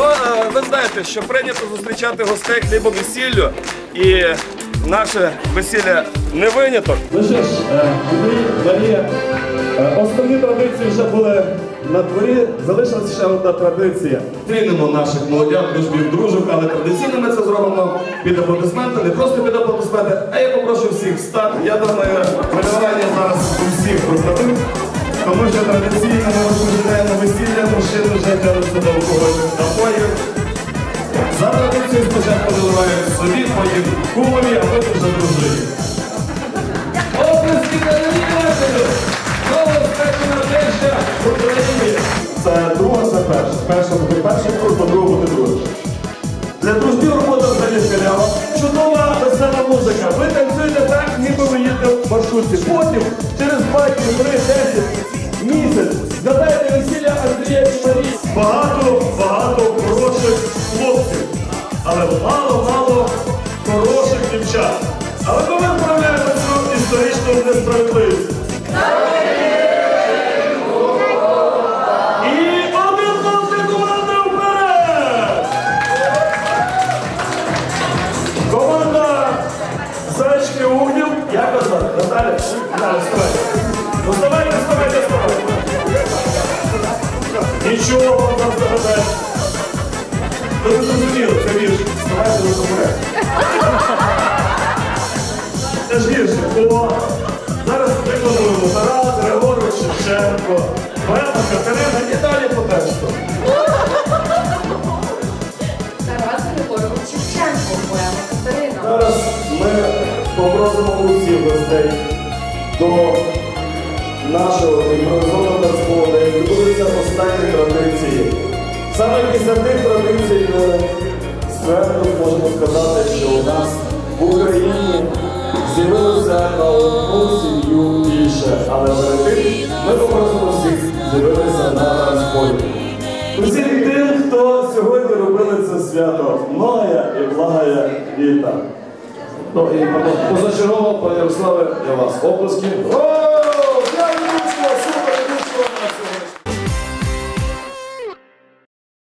Ну, ви знаєте, що прийнято зустрічати гостей хлібом і сіллю, і наше весілля не виняток. Ну що ж, е, Марія, е, основні традиції вже були на дворі, залишилася ще одна традиція. Зустрінемо наших молодят, дружбів, дружок, але традиційно ми це зробимо під аплодисменти, не просто під аплодисменти, а я попрошу всіх встати. Я думаю, тому що традиційно ми розпочинаємо весілля, мужчини вже до алкогольних напоїв. За традицією спочатку наливають собі, потім кумові, а потім вже дружині. Облески Данилі Знову спечена теща в Україні! Це друга, це перша. Перша буде перший круг, по-другому буде другий. Для дружбів робота взагалі халява. Чудова весела музика. Ви танцюєте так, ніби ви їдете в маршрутці. Потім, через 2 дні, 3, 10, місяць, згадайте Багато, багато хороших хлопців. Але мало-мало хороших дівчат. Але ми виправляємо цю історичну несправедливість. Як вас звати? Наталя? Наталя, вставайте. Ну вставайте, вставайте, вставайте. Нічого вам нас загадає. Ви не зрозуміли, це вірш. Вставайте до комуре. Це ж вірш. О, зараз виконуємо Тарас Григорович Шевченко, поета Катерина і далі по тексту. Тарас Григорович Шевченко, поема Катерина. Зараз ми попросимо усіх гостей Саме після тих традицій ми ствердо можемо сказати, що у нас в Україні з'явилося на одну сім'ю більше, але перед тим ми попросимо всіх з'явитися на танцполі. Усіх тим, хто сьогодні робили це свято, многая і благая літа. Ну і позачергово, пане Ярославе, для вас оплески.